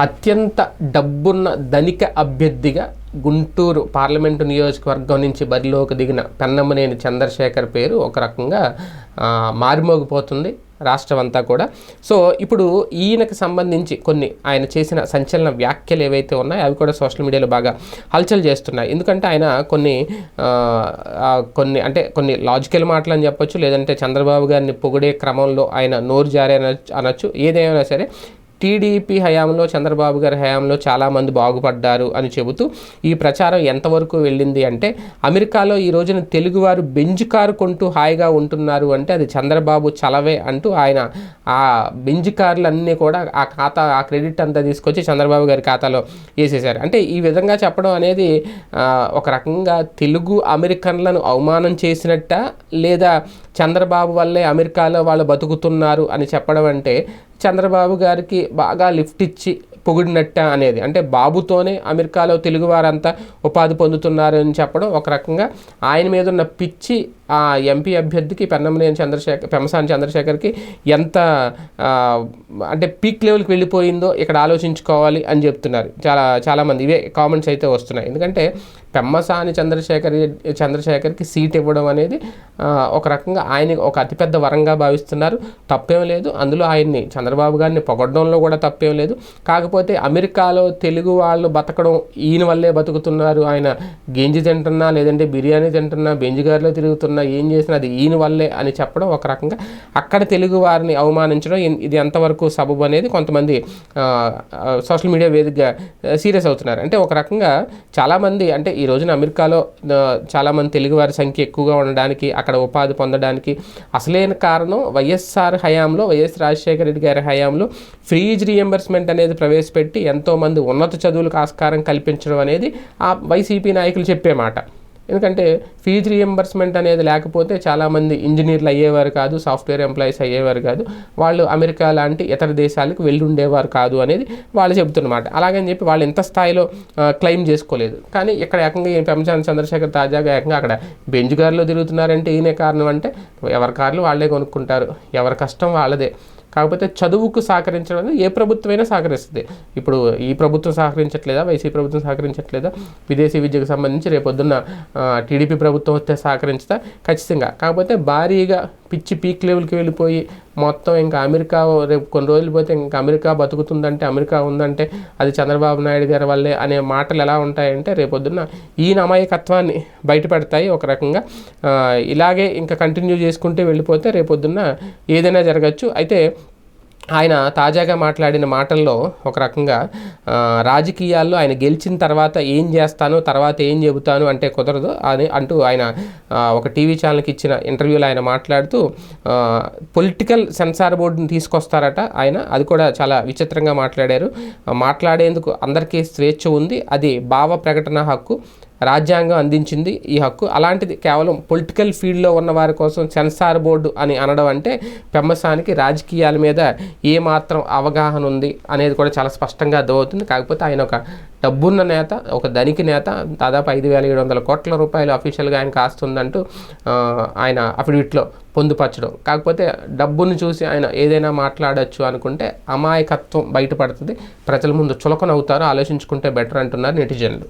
అత్యంత డబ్బున్న ధనిక అభ్యర్థిగా గుంటూరు పార్లమెంటు నియోజకవర్గం నుంచి బరిలోకి దిగిన పెన్నమనేని చంద్రశేఖర్ పేరు ఒక రకంగా మారిమోగిపోతుంది మారుమోగిపోతుంది రాష్ట్రం అంతా కూడా. సో ఇప్పుడు ఈయనకు సంబంధించి కొన్ని ఆయన చేసిన సంచలన వ్యాఖ్యలు ఏవైతే ఉన్నాయో అవి కూడా సోషల్ మీడియాలో బాగా హల్చల్ చేస్తున్నాయి. ఎందుకంటే ఆయన కొన్ని కొన్ని అంటే కొన్ని లాజికల్ మాటలు అని చెప్పొచ్చు లేదంటే చంద్రబాబు గారిని పొగిడే క్రమంలో ఆయన నోరు జారీ అనొచ్చు ఏదేమైనా సరే టీడీపీ హయాంలో చంద్రబాబు గారి హయాంలో చాలామంది బాగుపడ్డారు అని చెబుతూ ఈ ప్రచారం ఎంతవరకు వెళ్ళింది అంటే అమెరికాలో ఈ రోజున తెలుగువారు బెంజ్ కారు కొంటూ హాయిగా ఉంటున్నారు అంటే అది చంద్రబాబు చలవే అంటూ ఆయన ఆ బెంజ్ కార్లన్నీ కూడా ఆ ఖాతా ఆ క్రెడిట్ అంతా తీసుకొచ్చి చంద్రబాబు గారి ఖాతాలో వేసేశారు. అంటే ఈ విధంగా చెప్పడం అనేది ఒక రకంగా తెలుగు అమెరికన్లను అవమానం చేసినట్ట లేదా చంద్రబాబు వల్లే అమెరికాలో వాళ్ళు బతుకుతున్నారు అని చెప్పడం అంటే చంద్రబాబు గారికి బాగా లిఫ్ట్ ఇచ్చి పొగిడినట్ట అనేది. అంటే బాబుతోనే అమెరికాలో తెలుగు వారంతా ఉపాధి పొందుతున్నారు అని చెప్పడం ఒక రకంగా ఆయన మీద ఉన్న పిచ్చి ఆ ఎంపీ అభ్యర్థికి పెన్నమనేని చంద్రశేఖర్ పెమసాని చంద్రశేఖర్కి ఎంత అంటే పీక్ లెవెల్కి వెళ్ళిపోయిందో ఇక్కడ ఆలోచించుకోవాలి అని చెప్తున్నారు. చాలా చాలామంది ఇవే కామెంట్స్ అయితే వస్తున్నాయి. ఎందుకంటే పెమ్మసాని చంద్రశేఖర్ చంద్రశేఖర్కి సీట్ ఇవ్వడం అనేది ఒక రకంగా ఆయన ఒక అతిపెద్ద వరంగా భావిస్తున్నారు. తప్పేం లేదు. అందులో ఆయన్ని చంద్రబాబు గారిని పొగడడంలో కూడా తప్పేం లేదు. కాకపోతే అమెరికాలో తెలుగు వాళ్ళు బతకడం ఈయన వల్లే బతుకుతున్నారు. ఆయన గెంజి తింటున్నా లేదంటే బిర్యానీ తింటున్నా బెంజిగారిలో తిరుగుతున్నా ఏం చేసినా అది ఈయన వల్లే అని చెప్పడం ఒక రకంగా అక్కడ తెలుగు వారిని అవమానించడం ఇది ఎంతవరకు సబబు అనేది కొంతమంది సోషల్ మీడియా వేదికగా సీరియస్ అవుతున్నారు. అంటే ఒక రకంగా చాలామంది అంటే ఈ ఈ రోజున అమెరికాలో చాలామంది తెలుగువారి సంఖ్య ఎక్కువగా ఉండడానికి అక్కడ ఉపాధి పొందడానికి అసలైన కారణం వైఎస్ఆర్ హయాంలో వైఎస్ రాజశేఖర రెడ్డి గారి హయాంలో ఫీజ్ రియంబర్స్మెంట్ అనేది ప్రవేశపెట్టి ఎంతోమంది ఉన్నత చదువులకు ఆస్కారం కల్పించడం అనేది ఆ వైసీపీ నాయకులు చెప్పే మాట. ఎందుకంటే ఫీజు రియంబర్స్మెంట్ అనేది లేకపోతే చాలామంది ఇంజనీర్లు అయ్యేవారు కాదు సాఫ్ట్వేర్ ఎంప్లాయీస్ అయ్యేవారు కాదు. వాళ్ళు అమెరికా లాంటి ఇతర దేశాలకు వెళ్ళి ఉండేవారు కాదు అనేది వాళ్ళు చెబుతున్నమాట. అలాగని చెప్పి వాళ్ళు ఎంత స్థాయిలో క్లెయిమ్ చేసుకోలేదు. కానీ ఇక్కడ ఏకంగా ఈ పెంచాన్ చంద్రశేఖర్ తాజాగా ఏకంగా అక్కడ బెంచ్ కారులో తిరుగుతున్నారంటే ఈయనే కారణం అంటే ఎవరి కార్లు వాళ్ళే కొనుక్కుంటారు. ఎవరి కష్టం వాళ్ళదే. కాకపోతే చదువుకు సహకరించడం ఏ ప్రభుత్వమైనా సహకరిస్తుంది. ఇప్పుడు ఈ ప్రభుత్వం సహకరించట్లేదా? వైసీపీ ప్రభుత్వం సహకరించట్లేదా? విదేశీ విద్యకు సంబంధించి రేపొద్దున్న టీడీపీ ప్రభుత్వం వస్తే సహకరించుతా? ఖచ్చితంగా. కాకపోతే భారీగా పిచ్చి పీక్ లెవెల్కి వెళ్ళిపోయి మొత్తం ఇంకా అమెరికా రేపు కొన్ని రోజులు పోతే ఇంకా అమెరికా బతుకుతుందంటే అమెరికా ఉందంటే అది చంద్రబాబు నాయుడు గారి వల్లే అనే మాటలు ఎలా ఉంటాయంటే రేపొద్దున్న ఈయన అమాయకత్వాన్ని బయటపెడతాయి ఒక రకంగా. ఇలాగే ఇంకా కంటిన్యూ చేసుకుంటే వెళ్ళిపోతే రేపొద్దున్న ఏదైనా జరగచ్చు. అయితే ఆయన తాజాగా మాట్లాడిన మాటల్లో ఒక రకంగా రాజకీయాల్లో ఆయన గెలిచిన తర్వాత ఏం చేస్తాను తర్వాత ఏం చెబుతాను అంటే కుదరదు అని అంటూ ఆయన ఒక టీవీ ఛానల్కి ఇచ్చిన ఇంటర్వ్యూలో ఆయన మాట్లాడుతూ పొలిటికల్ సెన్సార్ బోర్డుని తీసుకొస్తారట ఆయన. అది కూడా చాలా విచిత్రంగా మాట్లాడారు. మాట్లాడేందుకు అందరికీ స్వేచ్ఛ ఉంది. అది భావ ప్రకటన హక్కు. రాజ్యాంగం అందించింది ఈ హక్కు. అలాంటిది కేవలం పొలిటికల్ ఫీల్డ్లో ఉన్న వారి కోసం సెన్సార్ బోర్డు అని అనడం అంటే పెమ్మసానికి రాజకీయాల మీద ఏమాత్రం అవగాహన ఉంది అనేది కూడా చాలా స్పష్టంగా అర్థమవుతుంది. కాకపోతే ఆయన ఒక డబ్బున్న నేత ఒక ధనిక నేత దాదాపు ఐదు వేల ఏడు వందల కోట్ల రూపాయలు అఫీషియల్గా ఆయన కాస్తుందంటూ ఆయన అఫిడవిట్లో పొందుపరచడం. కాకపోతే డబ్బును చూసి ఆయన ఏదైనా మాట్లాడచ్చు అనుకుంటే అమాయకత్వం బయటపడుతుంది. ప్రజల ముందు చులకనవుతారు ఆలోచించుకుంటే బెటర్ అంటున్నారు నెటిజన్లు.